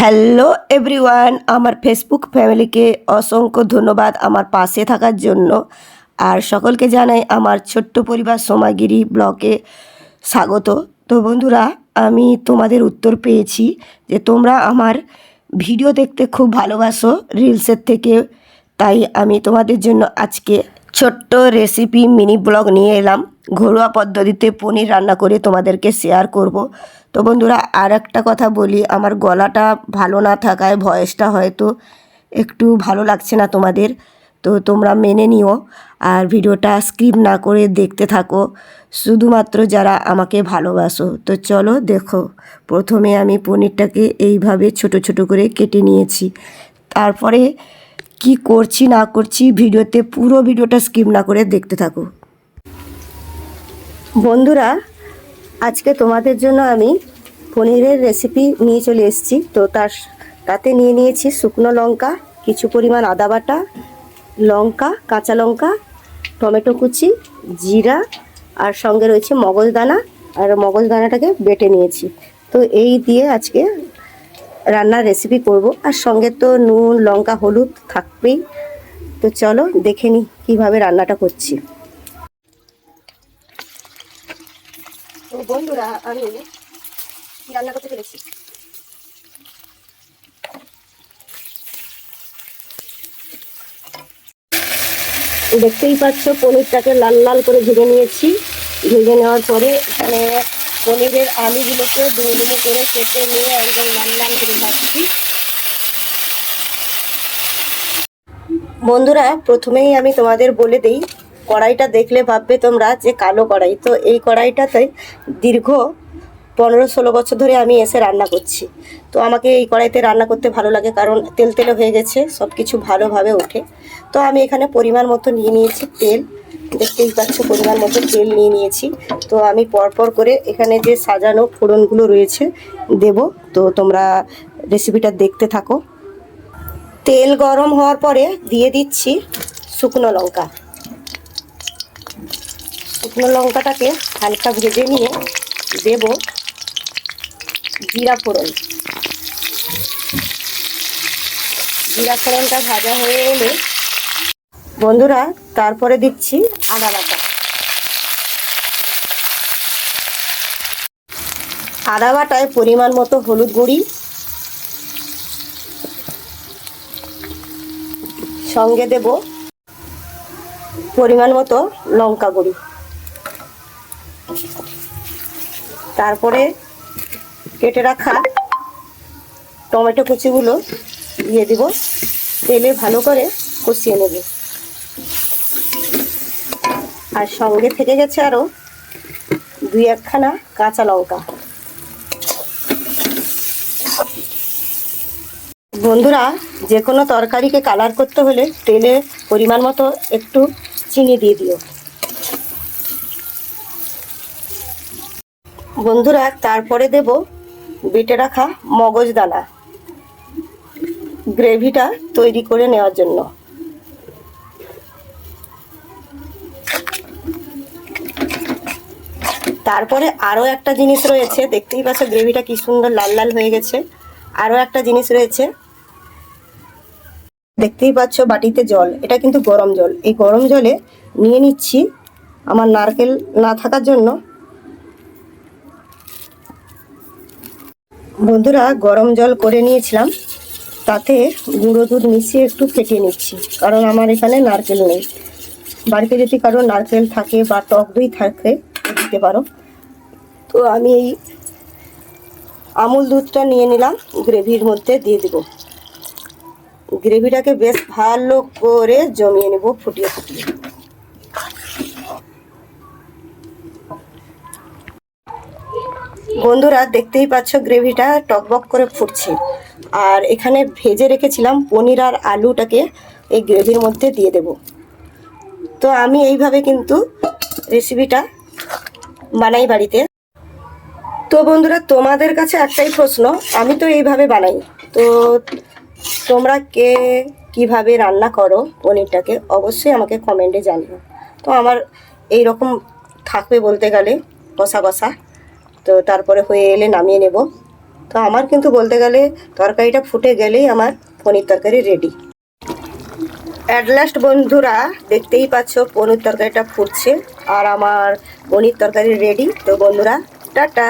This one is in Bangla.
হ্যালো এভরিওয়ান আমার ফেসবুক ফ্যামিলিকে অসংখ্য ধন্যবাদ আমার পাশে থাকার জন্য। আর সকলকে জানাই আমার ছোট্ট পরিবার সোমাগিরি ব্লকে স্বাগত। তো বন্ধুরা, আমি তোমাদের উত্তর পেয়েছি যে তোমরা আমার ভিডিও দেখতে খুব ভালোবাসো রিলসের থেকে। তাই আমি তোমাদের জন্য আজকে ছোট্ট রেসিপি মিনি ব্লগ নিয়ে এলাম। ঘরোয়া পদ্ধতিতে পনির রান্না করে তোমাদেরকে শেয়ার করব। তো বন্ধুরা আর একটা কথা বলি, আমার গলাটা ভালো না থাকায় ভয়েসটা হয়তো একটু ভালো লাগছে না তোমাদের। তো তোমরা মেনে নিও আর ভিডিওটা স্কিপ না করে দেখতে থাকো। শুধুমাত্র যারা আমাকে ভালোবাসো। তো চলো দেখো, প্রথমে আমি পনিরটাকে এইভাবে ছোট ছোট করে কেটে নিয়েছি। তারপরে কি করছি না করছি ভিডিওতে পুরো ভিডিওটা স্কিপ না করে দেখতে থাকো। বন্ধুরা, আজকে তোমাদের জন্য আমি পনিরের রেসিপি নিয়ে চলে এসেছি। তো তার তাতে নিয়ে নিয়েছি শুকনো লঙ্কা, কিছু পরিমাণ আদা বাটা, লঙ্কা, কাঁচা লঙ্কা, টমেটো কুচি, জিরা, আর সঙ্গে রয়েছে মগজদানা আর মগজদানাটাকে বেটে নিয়েছি। তো এই দিয়ে আজকে রান্নার রেসিপি করব। আর সঙ্গে তো নুন, লঙ্কা, হলুদ থাকবেই। তো চলো দেখে নিই কীভাবে রান্নাটা করছি। বন্ধুরা, আমি রান্না করতে দেখতেই পাচ্ছ, পনিরটাকে লাল লাল করে ভেজে নিয়েছি। ভেজে নেওয়ার পরে এখানে পনিরের আলুগুলোকে দুটো করে কেটে নিয়ে একদম লাল লাল করে ভাজছি। বন্ধুরা, প্রথমেই আমি তোমাদের বলে দিই কড়াইটা দেখলে ভাববে তোমরা যে কালো কড়াই। তো এই কড়াইটাতে দীর্ঘ পনেরো ষোলো বছর ধরে আমি এসে রান্না করছি। তো আমাকে এই কড়াইতে রান্না করতে ভালো লাগে কারণ তেল তেলে হয়ে গেছে সব কিছু ভালোভাবে ওঠে। তো আমি এখানে পরিমাণ মতো নিয়ে নিয়েছি তেল। দেখতেই পাচ্ছ পরিমাণ মতো তেল নিয়ে নিয়েছি। তো আমি পরপর করে এখানে যে সাজানো ফোড়নগুলো রয়েছে দেব। তো তোমরা রেসিপিটা দেখতে থাকো। তেল গরম হওয়ার পরে দিয়ে দিচ্ছি শুকনো লঙ্কা। শুকনো লঙ্কাটাকে হালকা ভেজে নিয়ে দেব জিরা ফোড়ন। জিরা ফোড়নটা ভাজা হয়ে এলে বন্ধুরা, তারপরে দিচ্ছি আদা বাটা। আদা বাটায় পরিমাণ মতো হলুদ গুঁড়ি, সঙ্গে দেব পরিমাণ মতো লঙ্কা গুঁড়ি। তারপরে কেটে রাখা টমেটো কুচিগুলো দিয়ে দিব। তেলে ভালো করে কষিয়ে নেব। আর সঙ্গে থেকে গেছে আরও দুই একখানা কাঁচা লঙ্কা। বন্ধুরা যে কোনো তরকারিকে কালার করতে হলে তেলে পরিমাণ মতো একটু চিনি দিয়ে দিও। বন্ধুরা, তারপরে দেব বেটে রাখা মগজ দানা। গ্রেভিটা তৈরি করে নেওয়ার জন্য। তারপরে আরও একটা জিনিস রয়েছে, দেখতেই পাচ্ছ গ্রেভিটা কি সুন্দর লাল লাল হয়ে গেছে। আরও একটা জিনিস রয়েছে, দেখতেই পাচ্ছ বাটিতে জল। এটা কিন্তু গরম জল। এই গরম জলে নিয়ে নিচ্ছি আমার নারকেল না থাকার জন্য। বন্ধুরা গরম জল করে নিয়েছিলাম। তাতে গুঁড়ো দুধ মিশিয়ে একটু ফেটিয়ে নিচ্ছি, কারণ আমার এখানে নারকেল নেই। বাড়িতে যদি কারও নারকেল থাকে বা টক দই থাকে দিতে পারো। তো আমি এই আমুল দুধটা নিয়ে নিলাম, গ্রেভির মধ্যে দিয়ে দেব। গ্রেভিটাকে বেশ ভালো করে জমিয়ে নেব ফুটিয়ে ফুটিয়ে। বন্ধুরা, দেখতেই পাচ্ছ গ্রেভিটা টকবক করে ফুটছে। আর এখানে ভেজে রেখেছিলাম পনির আর আলুটাকে এই গ্রেভির মধ্যে দিয়ে দেব। তো আমি এইভাবে কিন্তু রেসিপিটা বানাই বাড়িতে। তো বন্ধুরা, তোমাদের কাছে একটাই প্রশ্ন, আমি তো এইভাবে বানাই। তো তোমরা কে কীভাবে রান্না করো পনিরটাকে, অবশ্যই আমাকে কমেন্টে জানিও। তো আমার এই রকম থাকবে বলতে গেলে কষা কষা। তো তারপরে হয়ে এলে নামিয়ে নেব। তো আমার কিন্তু বলতে গেলে তরকারিটা ফুটে গেলেই আমার পনির তরকারি রেডি অ্যাট লাস্ট বন্ধুরা, দেখতেই পাচ্ছ পনির তরকারিটা ফুটছে আর আমার পনির তরকারি রেডি তো বন্ধুরা, টাটা!